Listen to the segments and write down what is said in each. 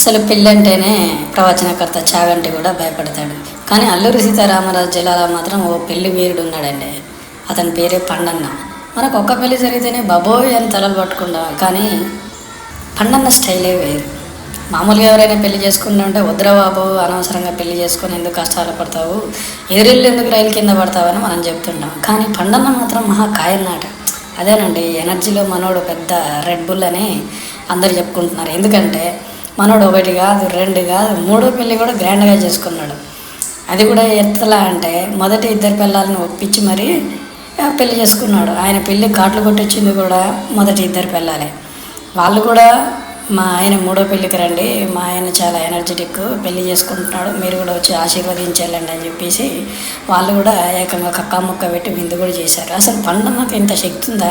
అసలు పెళ్ళి అంటేనే ప్రవచనకర్త చావంటే కూడా భయపడతాడు. కానీ అల్లూరి సీతారామరాజు జిల్లాలో మాత్రం ఓ పెళ్ళి వీరుడు ఉన్నాడండి అతని పేరే పండన్న. మనకు ఒక్క పెళ్ళి జరిగితేనే బాబోయ్ అని తలలు పట్టుకుంటాం. కానీ పండన్న స్టైలే వేరు. మామూలుగా ఎవరైనా పెళ్ళి చేసుకుంటా ఉంటే అనవసరంగా పెళ్ళి చేసుకుని ఎందుకు కష్టాలు పడతావు? ఎదురెళ్ళి ఎందుకు రైలు కింద పడతావని మనం చెప్తుంటాం. కానీ పండన్న మాత్రం మహా కాయన్నాట. అదేనండి ఎనర్జీలో మనోడు పెద్ద రెడ్ బుల్ అని అందరు చెప్పుకుంటున్నారు. ఎందుకంటే మనోడు ఒకటి కాదు రెండు కాదు మూడో పెళ్ళి కూడా గ్రాండ్గా చేసుకున్నాడు. అది కూడా ఎత్తలా అంటే మొదటి ఇద్దరు పిల్లల్ని ఒప్పించి మరీ పెళ్ళి చేసుకున్నాడు. ఆయన పెళ్ళి కాట్లు కొట్టొచ్చింది కూడా మొదటి ఇద్దరు పిల్లలే. వాళ్ళు కూడా మా ఆయన మూడో పెళ్ళికి రండి. మా ఆయన చాలా ఎనర్జెటిక్ పెళ్ళి చేసుకుంటున్నాడు. మీరు కూడా వచ్చి ఆశీర్వదించాలండి అని చెప్పేసి వాళ్ళు కూడా ఏకంగా కక్కా ముక్క పెట్టి విందు కూడా చేశారు. అసలు పండన్నకు ఇంత శక్తి ఉందా?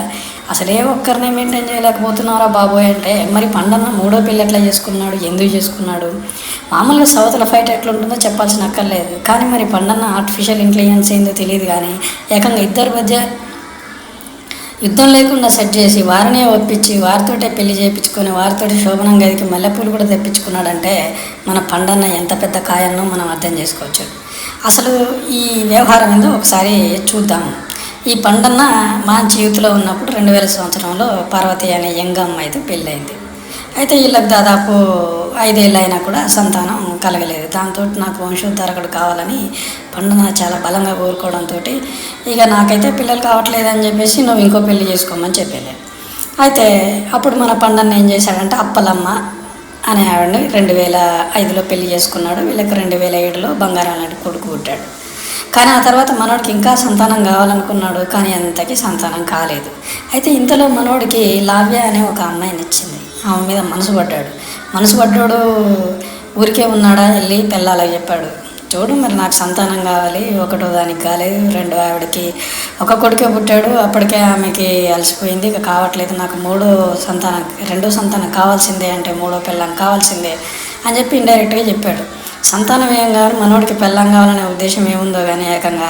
అసలు ఏ ఒక్కరినే మెయింటైన్ చేయలేకపోతున్నారా బాబోయ్ అంటే మరి పండన్న మూడో పెళ్ళి ఎట్లా చేసుకున్నాడు? ఎందుకు చేసుకున్నాడు? మామూలుగా సవతల ఫైట్ ఎట్లా ఉంటుందో చెప్పాల్సిన అక్కర్లేదు. కానీ మరి పండన్న ఆర్టిఫిషియల్ ఇంటెలిజెన్స్ ఏందో తెలియదు కానీ ఏకంగా ఇద్దరి మధ్య యుద్ధం లేకుండా సెట్ చేసి వారినే ఒప్పించి వారితోటే పెళ్ళి చేయించుకొని వారితోటి శోభనం గదికి మల్లెపూలు కూడా తెప్పించుకున్నాడంటే మన పండన్న ఎంత పెద్ద కాయన్నో మనం అర్థం చేసుకోవచ్చు. అసలు ఈ వ్యవహారం ఏందో ఒకసారి చూద్దాము ఈ పండన్న మా జీవితంలో ఉన్నప్పుడు రెండు వేల సంవత్సరంలో పార్వతి అనే యంగ అమ్మాయితో పెళ్ళైంది అయితే వీళ్ళకి దాదాపు ఐదేళ్ళు అయినా కూడా సంతానం కలగలేదు. దాంతో నాకు వంశోద్ధారకుడు కావాలని పండున చాలా బలంగా కోరుకోవడంతో ఇక నాకైతే పిల్లలు కావట్లేదు అని చెప్పేసి నువ్వు ఇంకో పెళ్ళి చేసుకోమని చెప్పేది. అయితే అప్పుడు మన పండన్న ఏం చేశాడంటే అప్పలమ్మ అనే ఆవిడని రెండు వేల ఐదులో పెళ్ళి చేసుకున్నాడు. వీళ్ళకి రెండు వేల ఏడులో బంగారం లాంటి కొడుకు పుట్టాడు. కానీ ఆ తర్వాత మనోడికి ఇంకా సంతానం కావాలనుకున్నాడు కానీ అంతకి సంతానం కాలేదు. అయితే ఇంతలో మనోడికి లావ్య అనే ఒక అమ్మాయి నచ్చింది. ఆమె మీద మనసు పడ్డాడు. మనసు పడ్డాడు ఊరికే ఉన్నాడా? వెళ్ళి పెళ్ళాలని చెప్పాడు. చూడు మరి నాకు సంతానం కావాలి ఒకటో దానికి కాలేదు రెండో ఆవిడకి ఒక కొడుకే పుట్టాడు అప్పటికే ఆమెకి అలసిపోయింది ఇక కావట్లేదు నాకు మూడో సంతానం రెండో సంతానం కావాల్సిందే అంటే మూడో పిల్లం కావాల్సిందే అని చెప్పి ఇండైరెక్ట్గా చెప్పాడు. సంతాన వ్యయం కావాలి మనోడికి పెళ్ళం కావాలనే ఉద్దేశం ఏముందో కానీ ఏకంగా.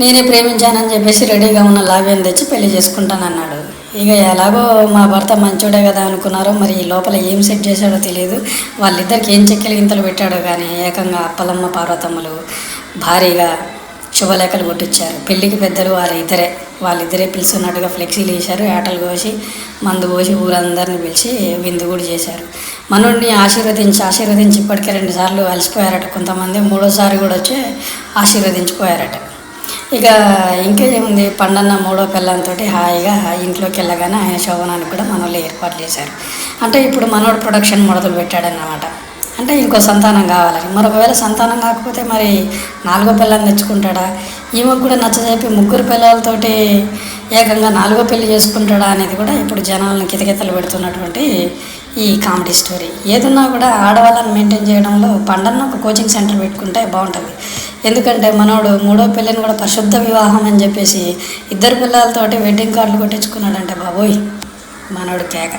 నేనే ప్రేమించానని చెప్పేసి రెడీగా ఉన్న లావ్యం తెచ్చి పెళ్ళి చేసుకుంటానన్నాడు. ఇక ఎలాగో మా భర్త మంచోడే కదా అనుకున్నారో మరి ఈ లోపల ఏం సెట్ చేశాడో తెలియదు వాళ్ళిద్దరికి ఏం చెక్కెలు గింతలు పెట్టాడో కానీ ఏకంగా అప్పలమ్మ పార్వతమ్మలు భారీగా శుభలేఖలు కొట్టించారు పెళ్ళికి పెద్దలు వాళ్ళిద్దరే ఇద్దరే. వాళ్ళిద్దరే పిలుస్తున్నట్టుగా ఫ్లెక్సీలు వేశారు ఆటలు కోసి మందు పోసి ఊరందరిని పిలిచి విందు కూడా చేశారు. మనోడిని ఆశీర్వదించి ఆశీర్వదించి ఇప్పటికే రెండు సార్లు అలసిపోయారట. కొంతమంది మూడోసారి కూడా వచ్చి ఆశీర్వదించిపోయారట ఇక ఇంకేముంది పండన్న మూడో పిల్లలతో హాయిగా ఇంట్లోకి వెళ్ళగానే ఆయన శోభనానికి కూడా మనోళ్ళు ఏర్పాటు చేశారు. అంటే ఇప్పుడు మనోడు ప్రొడక్షన్ మొదలు పెట్టాడన్నమాట అంటే ఇంకో సంతానం కావాలని మరొకవేళ సంతానం కాకపోతే మరి నాలుగో పిల్లల్ని తెచ్చుకుంటాడా? ఈమెకు కూడా నచ్చజెప్పి ముగ్గురు పిల్లలతోటి ఏకంగా నాలుగో పెళ్ళి చేసుకుంటాడా అనేది కూడా ఇప్పుడు జనాలను కితకితలు పెడుతున్నటువంటి ఈ కామెడీ స్టోరీ. ఏదున్నా కూడా ఆడవాళ్ళని మెయింటైన్ చేయడంలో పండన్న ఒక కోచింగ్ సెంటర్ పెట్టుకుంటే బాగుంటుంది. ఎందుకంటే మనోడు మూడో పెళ్ళిని కూడా పరిశుద్ధ వివాహం అని చెప్పేసి ఇద్దరు పిల్లలతోటి వెడ్డింగ్ కార్డులు కొట్టించుకున్నాడంటే బాబోయ్ మనోడు కేక.